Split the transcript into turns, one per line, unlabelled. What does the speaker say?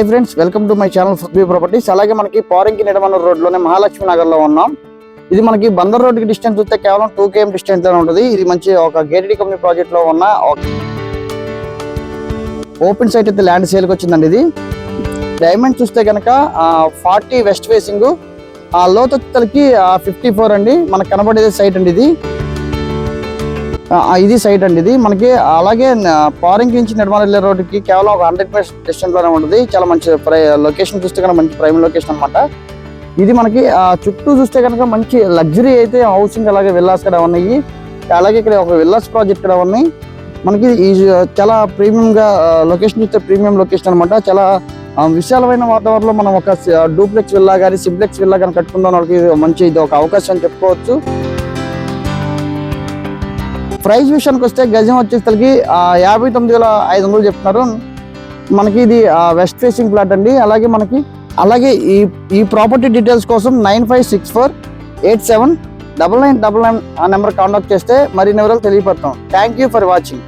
Hi friends welcome to my channel ఫుడ్బీ properties అలాగే మనకి పోరంకి నిడమన్న రోడ్లోనే మహాలక్ష్మి నగర్లో ఉన్నాం. ఇది మనకి బందర్ రోడ్డుకి డిస్టెన్స్ వస్తే కేవలం టూ కేఎం డిస్టెన్స్ ఉంటుంది. ఇది మంచి ఒక గేటెడ్ కంపెనీ ప్రాజెక్ట్లో ఉన్న ఓపెన్ సైట్ అయితే ల్యాండ్ సేల్కి వచ్చిందండి ఇది. డైమండ్ చూస్తే కనుక ఫార్టీ వెస్ట్ ఫేసింగ్ ఆ లోతు ఫిఫ్టీ ఫోర్ అండి. మనకు కనబడేది సైట్ అండి ఇది. ఇది సైట్ అండి ఇది. మనకి అలాగే పారింగ్ నుంచి నిర్మాణ వెళ్ళే రోడ్డుకి కేవలం ఒక హండ్రెడ్ మీటర్స్ డిస్టెన్స్లోనే ఉంటుంది. చాలా మంచి లొకేషన్ చూస్తే కనుక మంచి ప్రైమ్ లొకేషన్ అన్నమాట. ఇది మనకి ఆ, చుట్టూ చూస్తే కనుక మంచి లగ్జరీ అయితే హౌసింగ్ అలాగే విల్లాస్ కూడా ఉన్నాయి. అలాగే ఇక్కడ ఒక విల్లాస్ ప్రాజెక్ట్ కూడా ఉన్నాయి మనకి ఈ చాలా ప్రీమియంగా లొకేషన్ చూస్తే ప్రీమియం లొకేషన్ అనమాట చాలా విశాలమైన వాతావరణంలో మనం ఒక డూప్లెక్స్ విల్లా కానీ సింప్లెక్స్ విల్లా కానీ కట్టుకుందాం వాళ్ళకి మంచి ఇది ఒక అవకాశం అని చెప్పుకోవచ్చు. ప్రైస్ విషయానికి వస్తే గజం వచ్చేసరికి యాభై తొమ్మిది వేల ఐదు వందలు చెప్తున్నారు. మనకి ఇది వెస్ట్ ఫేసింగ్ ప్లాట్ అండి. అలాగే మనకి అలాగే ఈ ఈ ప్రాపర్టీ డీటెయిల్స్ కోసం nine five six four eight seven double nine double nine ఆ నెంబర్ కాంటాక్ట్ చేస్తే మరిన్ని వివరాలు తెలియపడతాం. Thank you for watching